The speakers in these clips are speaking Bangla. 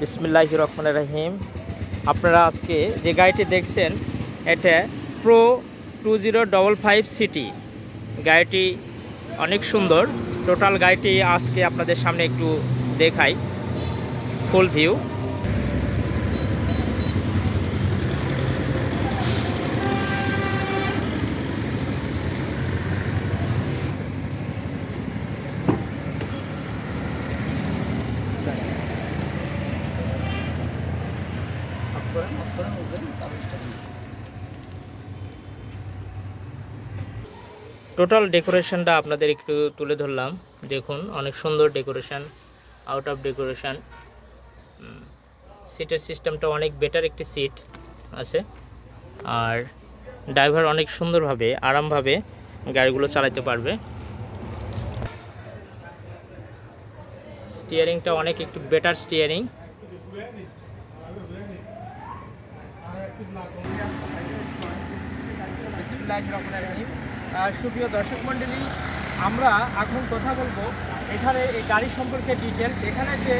বিসমিল্লাহ রহমান রাহিম। আপনারা আজকে যে গাড়িটি দেখছেন, এটা pro two zero double five CT গাড়িটি অনেক সুন্দর। টোটাল গাড়িটি আজকে আপনাদের সামনে একটু দেখাই। ফুল ভিউ টোটাল ডেকোরেশনটা আপনাদের একটু তুলে ধরলাম। দেখুন, অনেক সুন্দর ডেকোরেশন আউট অফ ডেকোরেশন সিটের সিস্টেমটা অনেক বেটার একটি সিট আছে। আর ড্রাইভার অনেক সুন্দরভাবে, আরামভাবে গাড়িগুলো চালাতে পারবে। স্টিয়ারিংটা অনেক একটু বেটার স্টিয়ারিং সুপ্রিয় দর্শক মণ্ডলী, আমরা এখন কথা বলব এখানে এই গাড়ি সম্পর্কে ডিটেলস এখানে যে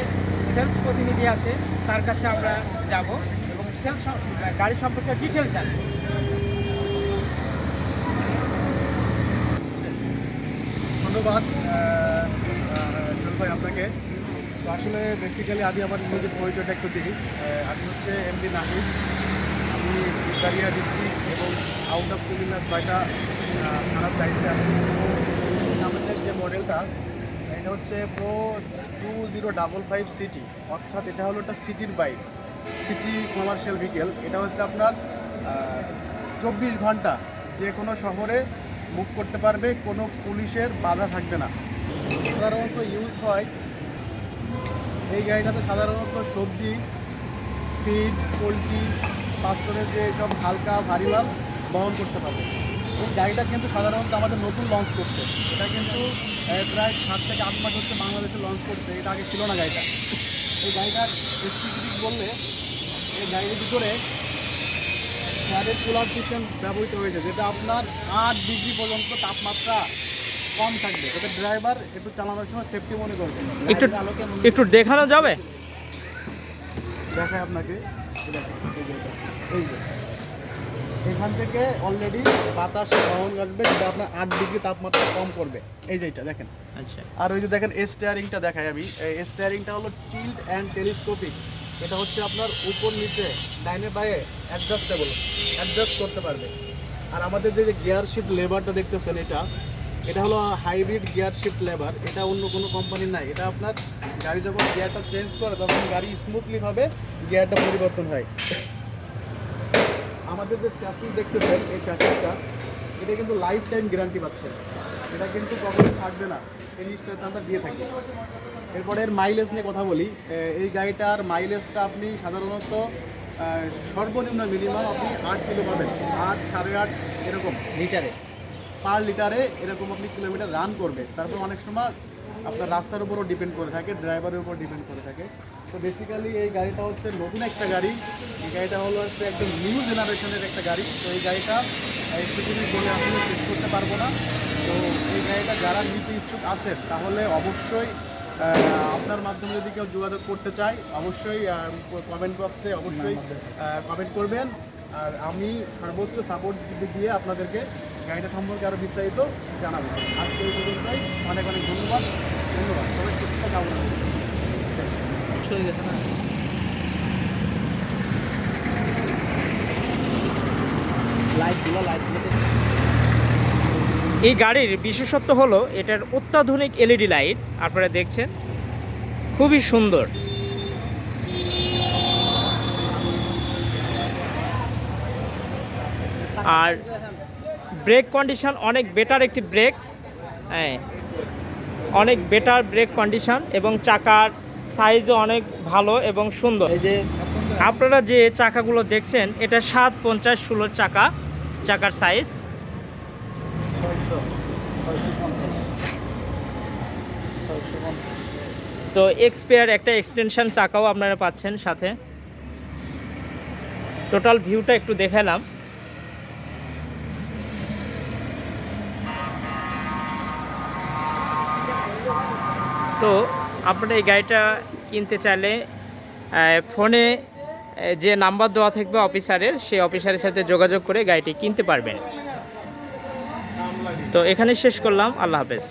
সেলস প্রতিনিধি আছে, তার কাছে আমরা যাব এবং সেলস গাড়ি সম্পর্কে ডিটেলস জানব। ধন্যবাদ আপনাকে। তো আসলে বেসিক্যালি আমি আমার নিজের পরিচয়টা একটু দিই। আমি হচ্ছে এমডি নাহিদ। ভিক্টোরিয়া ডিস্ট্রিক্ট এবং আউট অফ কুমিল্লা ছয়টা থানার দায়িত্বে আছি। আমাদের যে মডেলটা এটা হচ্ছে pro two zero double five CT অর্থাৎ এটা হলো একটা সিটির বাইক সিটি কমার্শিয়াল ভেহিকেল এটা হচ্ছে আপনার চব্বিশ ঘণ্টা যে কোনো শহরে মুভ করতে পারবে, কোনো পুলিশের বাধা থাকবে না। সাধারণত ইউজ হয়, এই গাড়িটাতে সাধারণত সবজি ফিড পোলট্রি পাঁচটনের যে সব হালকা ভারী মাল বহন করতে পারবে। এই গাড়িটা কিন্তু সাধারণত আমাদের নতুন লঞ্চ করছে। এটা কিন্তু প্রায় সাত থেকে আট মাস হচ্ছে বাংলাদেশে লঞ্চ করছে। এটা আগে ছিল না গাড়িটা। এই গাড়িটার স্পেসিফিক বললে এই গাড়ির ভিতরে ফ্যানের কুলার সিস্টেম ব্যবহৃত হয়েছে যেটা আপনার আট ডিগ্রি পর্যন্ত তাপমাত্রা কম থাকবে। যাতে ড্রাইভার একটু চালানোর সময় সেফটি মনে করবে একটু একটু দেখানো যাবে? দেখায় আপনাকে। এই যে। এখান থেকে অলরেডি বাতাস বহন আসবে যেটা আপনার আট ডিগ্রি তাপমাত্রা কম করবে। এই যে এটা দেখেন। আচ্ছা। আর ওই যে দেখেন স্টিয়ারিংটা দেখাই আমি। এই স্টিয়ারিংটা হলো টিল্ট অ্যান্ড টেলিস্কোপিক এটা হচ্ছে আপনার উপর নিচে ডাইনে বায়ে অ্যাডজাস্টেবল অ্যাডজাস্ট করতে পারবে। আর আমাদের যে গিয়ার শিফট লেবারটা দেখতেছেন এটা এটা হলো হাইব্রিড গিয়ার শিফট লেবার এটা অন্য কোনো কোম্পানির নাই। এটা আপনার গাড়ি যখন গিয়ারটা চেঞ্জ করে তখন গাড়ি স্মুথলিভাবে গিয়ারটা পরিবর্তন হয়। আমাদের যে স্যাসিস দেখতেছেন এই স্যাসিসটা এটা কিন্তু লাইফ টাইম গ্যারান্টি পাচ্ছে। এটা কিন্তু কখনোই থাকবে না। এই নিশ্চয়তা আমরা দিয়ে থাকি। এরপরে এর মাইলেজ নিয়ে কথা বলি। এই গাড়িটার মাইলেজটা আপনি সাধারণত সর্বনিম্ন মিনিমাম আপনি আট কিলো পাবেন। আট সাড়ে আট এরকম। লিটারে। পার লিটারে এরকম আপনি কিলোমিটার রান করবে তারপর অনেক সময় আপনার রাস্তার উপরও ডিপেন্ড করে থাকে ড্রাইভারের উপর ডিপেন্ড করে থাকে। তো বেসিক্যালি এই গাড়িটা হচ্ছে নতুন একটা গাড়ি। এই গাড়িটা হলো হচ্ছে একদম নিউ জেনারেশনের একটা গাড়ি। তো এই গাড়িটা স্পেশালি বলে আসলে শেষ করতে পারব না। তো এই গাড়িটা যারা নিতে ইচ্ছুক আছেন, তাহলে অবশ্যই আপনার মাধ্যমে যদি কেউ যোগাযোগ করতে চায়, অবশ্যই কমেন্ট বক্সে অবশ্যই কমেন্ট করবেন। আর আমি সর্বোচ্চ সাপোর্ট দিয়ে আপনাদেরকে গাড়িটা সম্পর্কে আরও বিস্তারিত জানাব। আজকে এই পর্যন্তই। অনেক অনেক ধন্যবাদ। ধন্যবাদ। সবাই সুস্থ কামনা। চলে গেছে না এই গাড়ির বিশেষত্ব হলো এটার অত্যাধুনিক এলইডি লাইট আপনারা দেখছেন খুবই সুন্দর। আর ব্রেক কন্ডিশন অনেক বেটার একটি ব্রেক। হ্যাঁ অনেক বেটার ব্রেক কন্ডিশন এবং চাকার সাইজও অনেক ভালো এবং সুন্দর। এই যে আপনারা যে চাকাগুলো দেখছেন এটা সাত পঞ্চাশ ষোলো চাকা চাকার সাইজ। তো এক্সপেয়ার একটা এক্সটেনশন চাকাও আপনারা পাচ্ছেন সাথে। টোটাল ভিউটা একটু দেখালাম তো আপনারা এই গাড়িটা কিনতে চাইলে ফোনে যে নাম্বার দেওয়া থাকবে অফিসারের সেই অফিসারের সাথে যোগাযোগ করে গাড়িটি কিনতে পারবেন। তো এখানে শেষ করলাম। আল্লাহ হাফেজ।